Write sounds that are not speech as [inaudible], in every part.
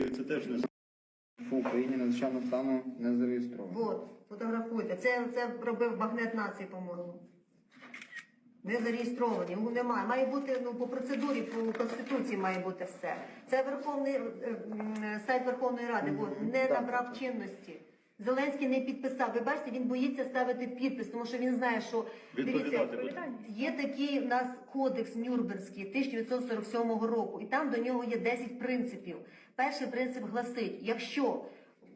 Це теж не В Україні надзвичайно стану не зареєстровано. От, фотографуйте. Це, це робив багнет нації, по-моєму. Не зареєстровані, йому немає. Має бути ну, по процедурі, по Конституції має бути все. Це Верховний е, сайт Верховної Ради, от, не Так. набрав чинності. Зеленський не підписав. Ви бачите, він боїться ставити підпис, тому що він знає, що буде. є такий у нас кодекс Нюрнберзький 1947 року, і там до нього є 10 принципів. Перший принцип гласить: якщо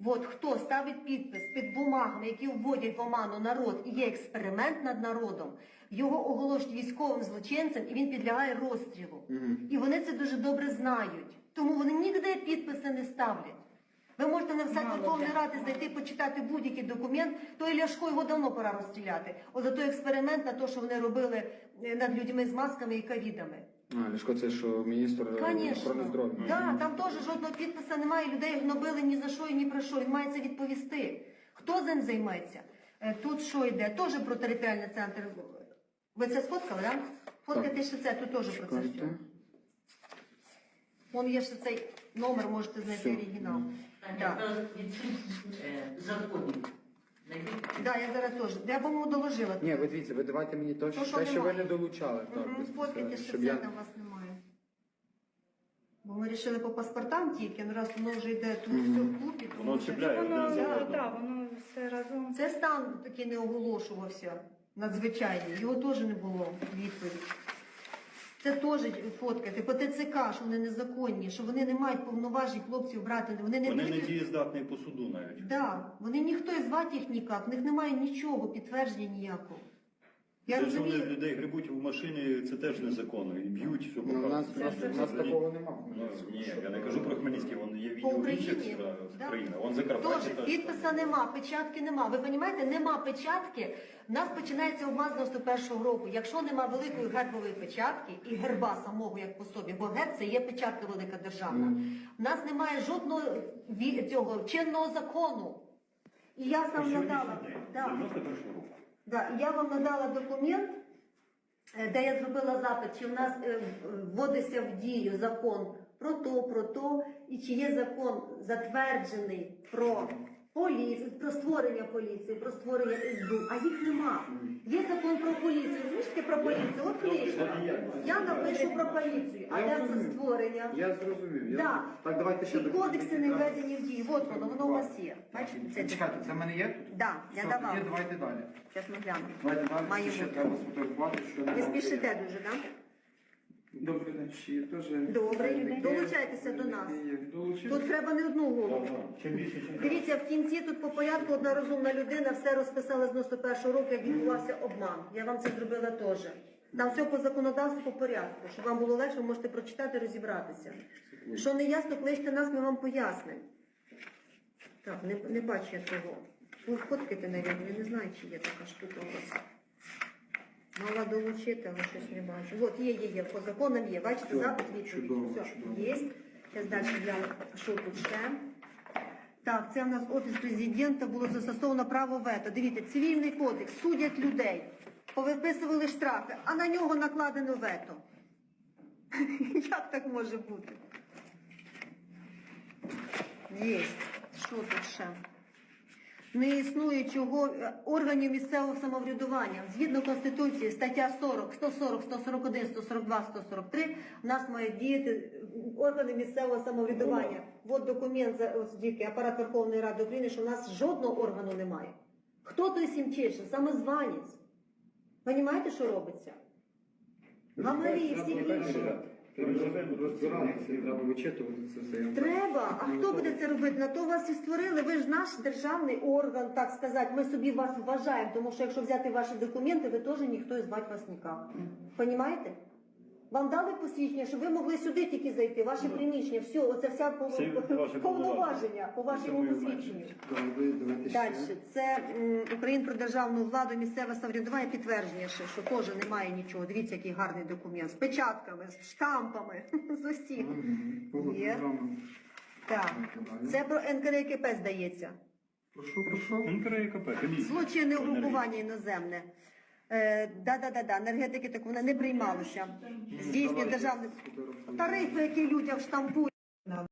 от хто ставить підпис під бумагами, які вводять в оману народ, і є експеримент над народом, його оголошують військовим злочинцем, і він підлягає розстрілу. І вони це дуже добре знають. Тому вони ніде підписи не ставлять. Ви можете на сайт Верховної Ради зайти почитати будь-який документ, то і Ляшко його давно пора розстріляти. От за той експеримент на те, що вони робили е, над людьми з масками і ковідами. А, Лешко, це що міністр е, охорони здоров'я. Да, там теж жодного підпису немає, людей гнобили ні за що і ні про що. Він має це відповісти. Хто цим займається? Е, Тут що йде? Теж про територіальний центр. Ви це сфоткали, так? Фоткайте ще це, тут теж про це все. Вон є ще цей номер, можете знайти Все. оригінал. Таня, Да. та е, законів. Да, я зараз теж. Я б йому доложила. Ні, ви дивіться, ви давайте мені то, що, що те, що ви немає. не долучали. Так, Мгм, без- Сфоткайте, що щоб це я... там вас немає. Бо ми вирішили по паспортам тільки, ну раз воно вже йде тут все вкупі, то Воно може- чіпляє Воно, один за да, одним. да, воно все разом. Це стан такий не оголошувався надзвичайний. Його теж не було відповідь. Це теж фоткати по ТЦК, що вони незаконні, що вони не мають повноважень хлопців брати. Вони не Вони не дієздатні по суду навіть. Да, вони ніхто і звати їх ніяк, в них немає нічого, підтвердження ніякого. Я Те, що вони розумію. людей грибуть в машині, це теж незаконно. І б'ють, все Ну, у нас, у нас, Це у нас такого немає. Ну, ні, я не кажу про Хмельницький, вон є По відео в Україні. інших Да. країнах. Закарпаття. Теж підписа нема, печатки нема. Ви розумієте, нема печатки. У нас починається обман з 91-го року. Якщо нема великої гербової печатки і герба самого як по собі, бо герб це є печатка велика державна. У нас немає жодного ві- цього чинного закону. І я сам сьогоднішній надала. день, Да. 91 року. Да, я вам надала документ, е, де я зробила запит, чи в нас е, вводиться в дію закон про то, про то, і чи є закон затверджений про поліцію, про створення поліції, про створення СБУ, а їх нема. Є закон про поліцію. Звички про поліцію. От книжка. Я напишу про поліцію, а де це створення? Я зрозумів. Я... Да. Так, давайте ще І кодекси не введені в дію. От воно, воно у вас є. Бачите, це Чекайте, це в мене є? Да, я Все, давала. тоді давайте далі. Зараз ми глянемо. Давайте далі, Має ще бути. треба сфотографувати, що Ви спішите дуже, так? Добрий день, ще є теж. Добре, долучайтеся до нас. Є. Тут треба не одну голову. Чим більше, чим Дивіться, в кінці тут по порядку одна розумна людина все розписала з 91 року, як відбувався обман. Я вам це зробила теж. Там все по законодавству по порядку. Щоб вам було легше, ви можете прочитати, розібратися. Що не ясно, кличте нас, ми вам пояснимо. Так, не, не бачу я того. Ви фоткайте, навіть, я не знаю, чи є така штука у вас. Мала долучити, але щось не бачу. От, є, є, є, по законам є. Бачите, Все, запит відповідь. чудово, Все, чудово. є. Зараз далі гляну, що тут ще. Так, це в нас офіс президента було застосовано право вето. Дивіться, цивільний кодекс, судять людей, повиписували штрафи, а на нього накладено вето. [laughs] Як так може бути? Є. Що тут ще? Не існує чого е, органів місцевого самоврядування. Згідно Конституції, стаття 40, 140, 141, 142, 143, у нас мають діяти е, органи місцевого самоврядування. От документ за тільки апарат Верховної Ради України, що у нас жодного органу немає. Хто той Сімчишин? Самозванець. Понімаєте, що робиться? Гамарі, всі інші. Треба треба вичитувати це все. Треба. А хто буде це робити? На то вас і створили. Ви ж наш державний орган, так сказати. Ми собі вас вважаємо, тому що якщо взяти ваші документи, ви теж ніхто і звати вас ніяк. Понімаєте? Вам дали посвідчення, щоб ви могли сюди тільки зайти, ваші приміщення, все, оце вся пов- Це ваші [laughs] повноваження по вашому посвідченню. Далі, це м, Україн про державну владу, місцеве самоврядування, підтвердження, ще, що теж немає нічого. Дивіться, який гарний документ. З печатками, з штампами, [laughs] з усіх. Є. Так. Це про НКРКП здається. Прошу, прошу. НКРКП, комісія. Злочинне угрупування іноземне. Е, да-да-да, енергетики так вони не приймалися. Здійснює державний тарифи, які людям штампують.